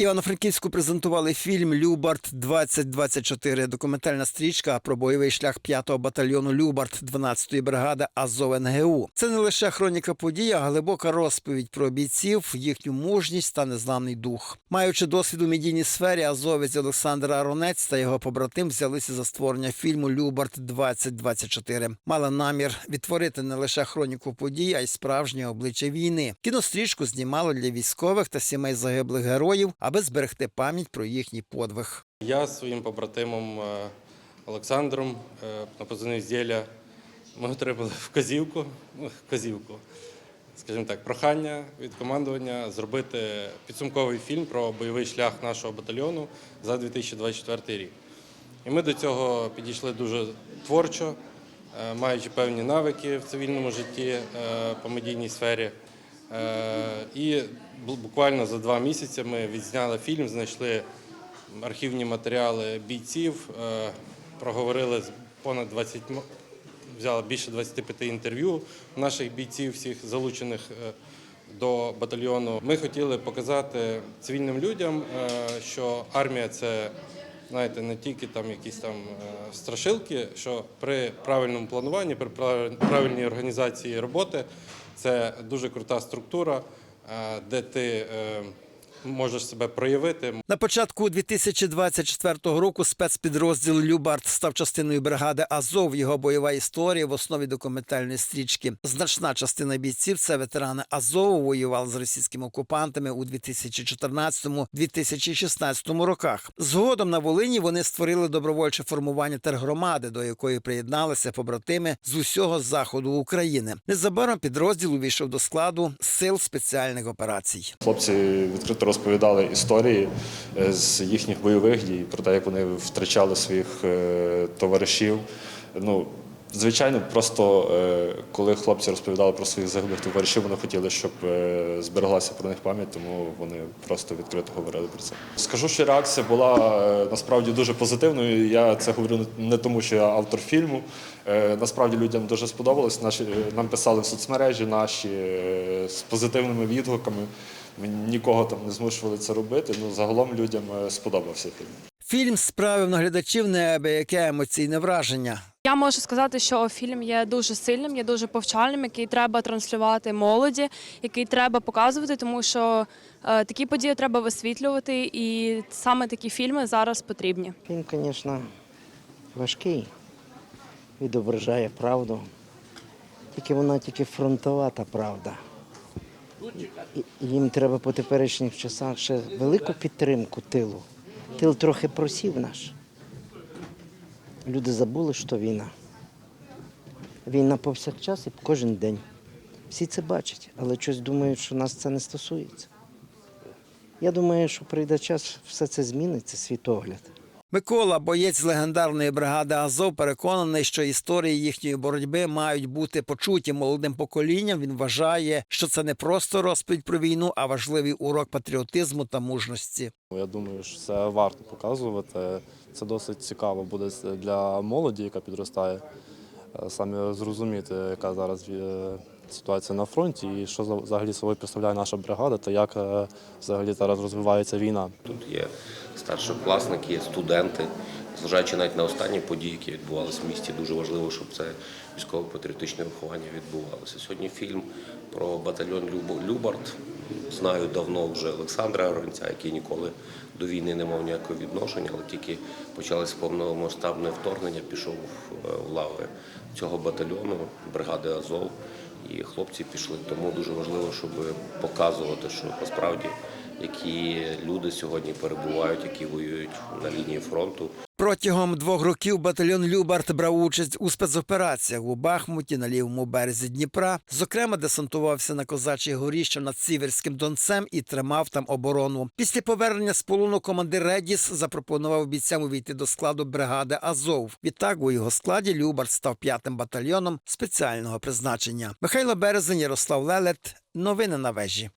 Івано-Франківську презентували фільм Любард 2024 Документальна стрічка про бойовий шлях 5-го батальйону Любард 12-ї бригади Азов НГУ. Це не лише хроніка подій, а глибока розповідь про бійців, їхню мужність та незламний дух. Маючи досвід у медійній сфері, азовець Олександр Аронець та його побратим взялися за створення фільму Любард 2024 Мали намір відтворити не лише хроніку подій, а й справжнє обличчя війни. Кінострічку знімали для військових та сімей загиблих героїв, аби зберегти пам'ять про їхній подвиг. Я своїм побратимом е, Олександром е, на позивний «Здєля» ми отримали вказівку, ну, вказівку, скажімо так, прохання від командування зробити підсумковий фільм про бойовий шлях нашого батальйону за 2024 рік. І ми до цього підійшли дуже творчо, е, маючи певні навики в цивільному житті по медійній сфері. Е, І буквально за два місяці ми відзняли фільм, знайшли архівні матеріали бійців, е, проговорили з понад 20, м- взяли більше 25 інтерв'ю наших бійців, всіх залучених е, до батальйону. Ми хотіли показати цивільним людям, що армія це знаєте, не тільки там якісь там е, страшилки, що при правильному плануванні, при правильній організації роботи це дуже крута структура, е, де ти е, можеш себе проявити, На початку 2024 року спецпідрозділ Любард став частиною бригади Азов. Його бойова історія в основі документальної стрічки. Значна частина бійців це ветерани Азову. Воювали з російськими окупантами у 2014-2016 роках. Згодом на Волині вони створили добровольче формування тергромади, до якої приєдналися побратими з усього заходу України. Незабаром підрозділ увійшов до складу сил спеціальних операцій. Хлопці відкрито розповідали історії е, з їхніх бойових дій, про те, як вони втрачали своїх е, товаришів. Ну, звичайно, просто е, коли хлопці розповідали про своїх загиблих товаришів, вони хотіли, щоб збереглася про них пам'ять, тому вони просто відкрито говорили про це. Скажу, що реакція була насправді дуже позитивною. Я це говорю не тому, що я автор фільму. Насправді людям дуже сподобалось. Наші нам писали в соцмережі наші з позитивними відгуками. Ми нікого там не змушували це робити. Ну загалом людям е, сподобався фільм. Фільм справив на глядачів неабияке емоційне враження. Я можу сказати, що фільм є дуже сильним, є дуже повчальним, який треба транслювати молоді, який треба показувати, тому що е, такі події треба висвітлювати, і саме такі фільми зараз потрібні. Фільм, звісно, важкий, відображає правду. Тільки вона тільки фронтова та правда. Їм треба по теперішніх часах ще велику підтримку тилу. Тил трохи просів наш. Люди забули, що війна. Війна повсякчас і кожен день. Всі це бачать, але щось думають, що нас це не стосується. Я думаю, що прийде час, все це зміниться, світогляд. Микола, боєць легендарної бригади Азов, переконаний, що історії їхньої боротьби мають бути почуті молодим поколінням. Він вважає, що це не просто розповідь про війну, а важливий урок патріотизму та мужності. Я думаю, що це варто показувати. Це досить цікаво буде для молоді, яка підростає, е, саме зрозуміти, яка зараз е, ситуація на фронті і що за- взагалі собою представляє наша бригада та як е, взагалі зараз розвивається війна. Тут є старшокласники, є студенти. Зважаючи навіть на останні події, які відбувалися в місті, дуже важливо, щоб це військово-патріотичне виховання відбувалося. Сьогодні фільм про батальйон Люб- Любард. Знаю давно вже Олександра Оронця, який ніколи до війни не мав ніякого відношення, але тільки почалось повномасштабне вторгнення, пішов е, в лави цього батальйону, бригади Азов. І хлопці пішли. Тому дуже важливо, щоб показувати, що насправді які люди сьогодні перебувають, які воюють на лінії фронту. Протягом двох років батальйон Любарт брав участь у спецопераціях у Бахмуті на лівому березі Дніпра. Зокрема, десантувався на козачій горі, що над Сіверським Донцем, і тримав там оборону. Після повернення з полону командир Редіс запропонував бійцям увійти до складу бригади Азов. Відтак у його складі Любарт став п'ятим батальйоном спеціального призначення. Михайло Березень, Ярослав Лелет. Новини на вежі.